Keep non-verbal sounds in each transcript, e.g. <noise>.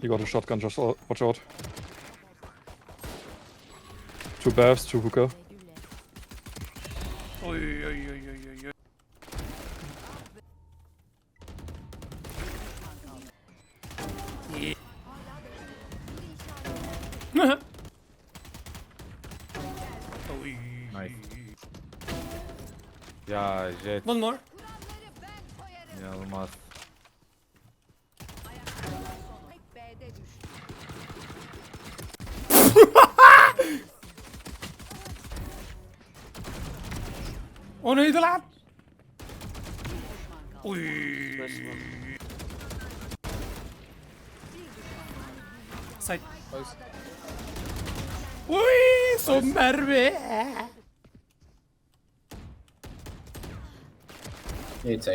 He got a shotgun, just uh, watch out. Two baths, two hookah. Oy oy oy oy oy oy. İyi. Oy. Nice. Ya Jet One more. inanılmaz. O neydi lan? Oy. Side. Uy, son mermi. It's A.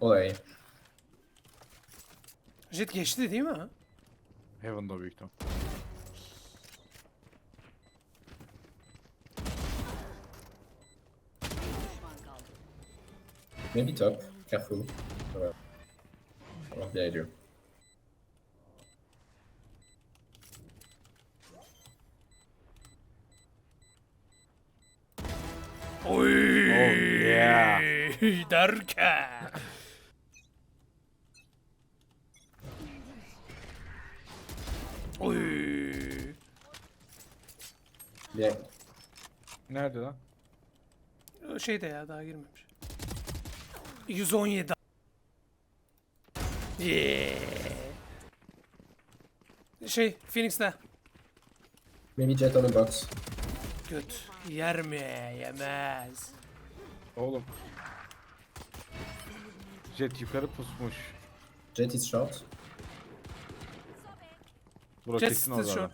O A. Jet geçti değil mi? Heaven'da büyük ihtimal. Maybe top. Careful. Voilà. Oh, behind you. Oy. Oh yeah. <laughs> Derken. Oy. Bien. Nerede lan? O Şey de ya daha girmemiş. 117. Yeah. Şey Phoenix'te. Maybe jet on the box. Göt. Yer mi? Yemez. Oğlum. Jet yukarı pusmuş. Jet is short. Bura Jet kesin is orada. short. adam.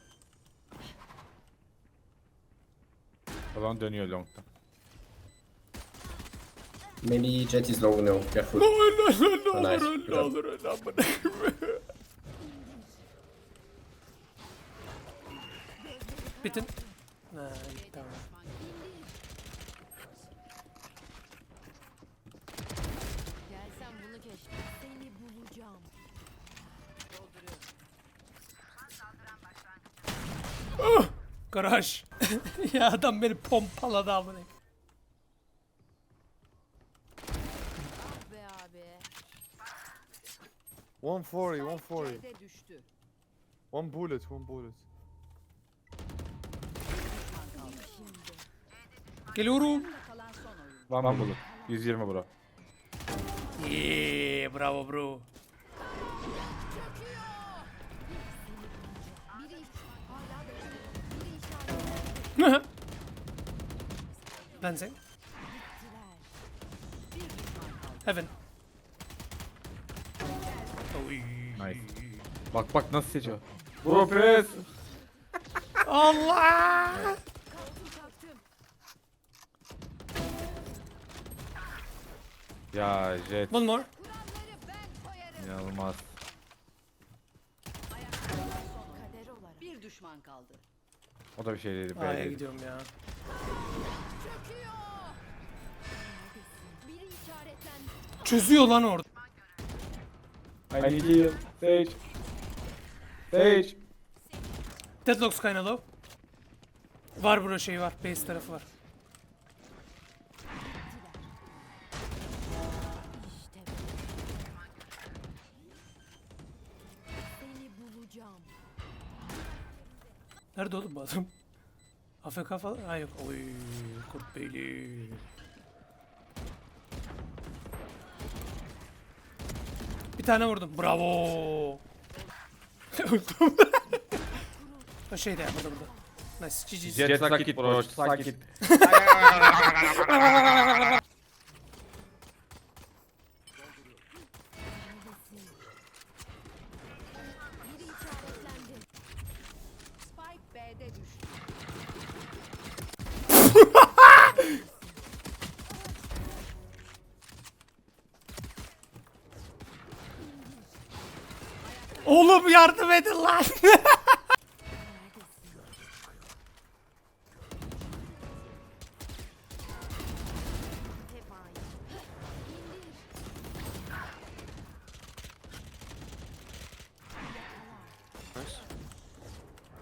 O zaman dönüyor long'dan. Maybe jet is low now. Careful. Ne olur ne Oh, nice. olur Good ne job. olur ne olur. Bitin. Ha, tamam. Gelsem bunu keşfet. Seni bulacağım. Garaj. <laughs> ya adam beni pompaladı amına. Be abi. 140, 140. B'de düştü. One bullet, one bullet. Geliyorum. Kalan son oyun. Van bullet. 120 bro. Yeah, bravo bro. Biri iç. Hala da Biri işaret. ben sen. Heaven. Nice. Bak bak nasıl seçiyor. Bro press. Allah! Kalktım. Ya Jet One more. İnanılmaz. Bir düşman kaldı. O da bir şey dedi. A'ya gidiyorum ya. Çözüyor lan orada. I need heal. Sage. Sage. Deadlock's kinda low. Var bro şey var. Base tarafı var. Nerede oğlum bu adam? <laughs> AFK falan? Ha yok. Oy kurt beyli. Bir tane vurdum. Bravo. <laughs> Öldüm. o şeyde ya burada burada. Nice. GG. Jet sakit bro. Sakit. <laughs> yardım edin lan.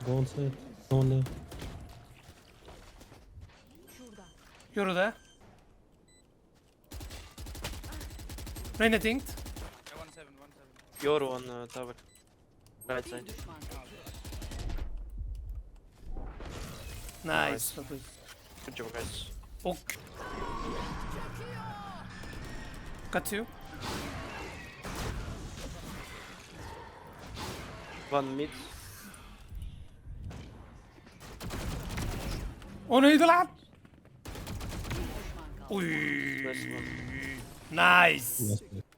Go on site. No one there. Yürü de. Reyna dinked. Your one, uh, tower. Right side. Nice. Çok iyi. Good job guys. Ok. Got you. One mid. O neydi lan? Uy. Nice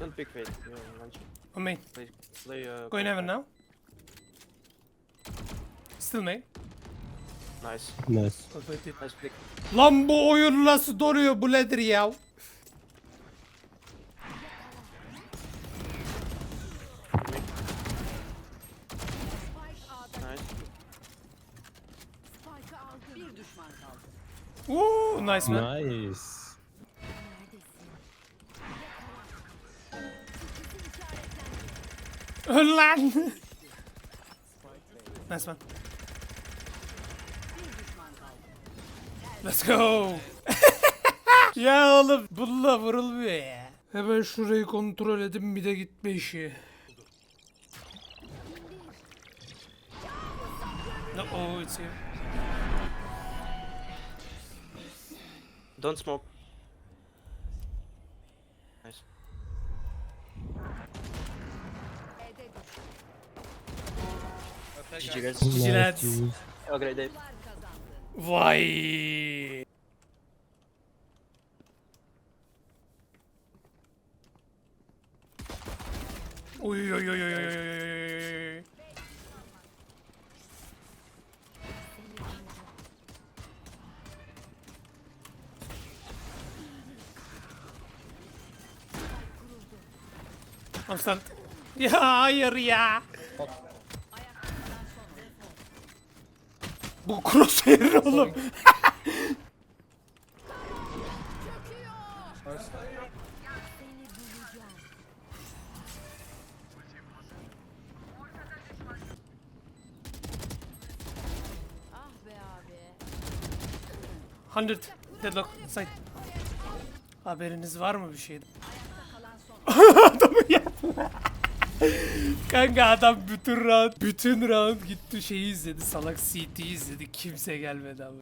Don't pick fade. Yeah, launch. On me. Play, play uh, Going heaven now. Still main. Nice. Nice. Nice pick. Lan bu oyun nasıl donuyor bu nedir ya? Spike A'da. Nice. Spike'ı aldı. Bir düşman kaldı. Uuu nice man. Nice. Öl lan. nice man. Let's go. <laughs> ya oğlum bununla vurulmuyor ya. Hemen şurayı kontrol edin bir de gitme işi. No, oh it's here. Don't smoke. Nice. GG guys. GG lads. Have a great day. Stunned. Ya hayır ya. Bu crosshair oğlum. 100 deadlock side. Haberiniz var mı bir şeyden? <laughs> Kanka adam bütün round, bütün round gitti şeyi izledi. Salak CT izledi. Kimse gelmedi ama.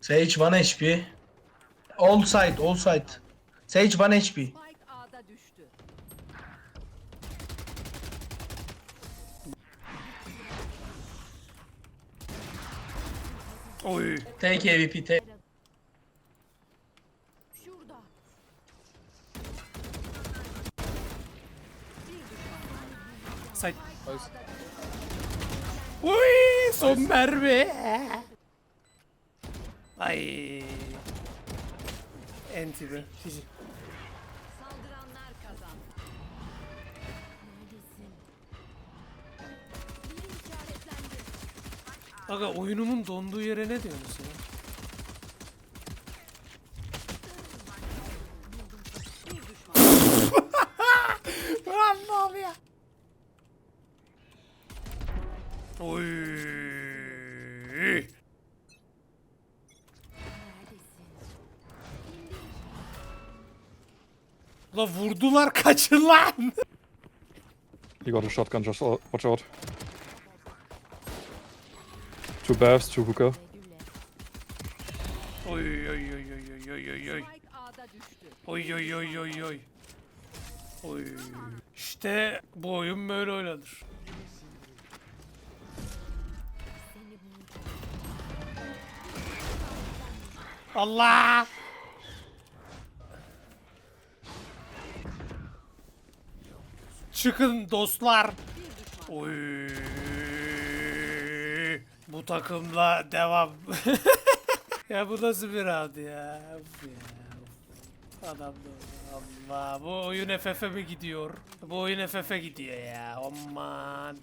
Sage 1 HP. All side, all side. Sage 1 HP. Spike A'da düştü. Oy. Take AWP, take. Şurada. Side. Uy, son mermi. Ay. Enti be. GG. Saldıranlar kazandı. Neredesin? Biri işaretlendi. Aga oyunumun donduğu yere ne diyorsunuz ya? La vurdular <laughs> kaçın lan. You got a shotgun, just uh, watch out. Two baths, two. Güle. Oy oy oy oy oy oy oy oy. Oy oy oy oy oy. Oy. İşte bu oyun böyle oynanır. Allah! Çıkın dostlar. Oy. Bu takımla devam. <laughs> ya bu nasıl bir round ya? Of ya. Allah bu oyun FF'e mi gidiyor? Bu oyun FF'e gidiyor ya. Aman.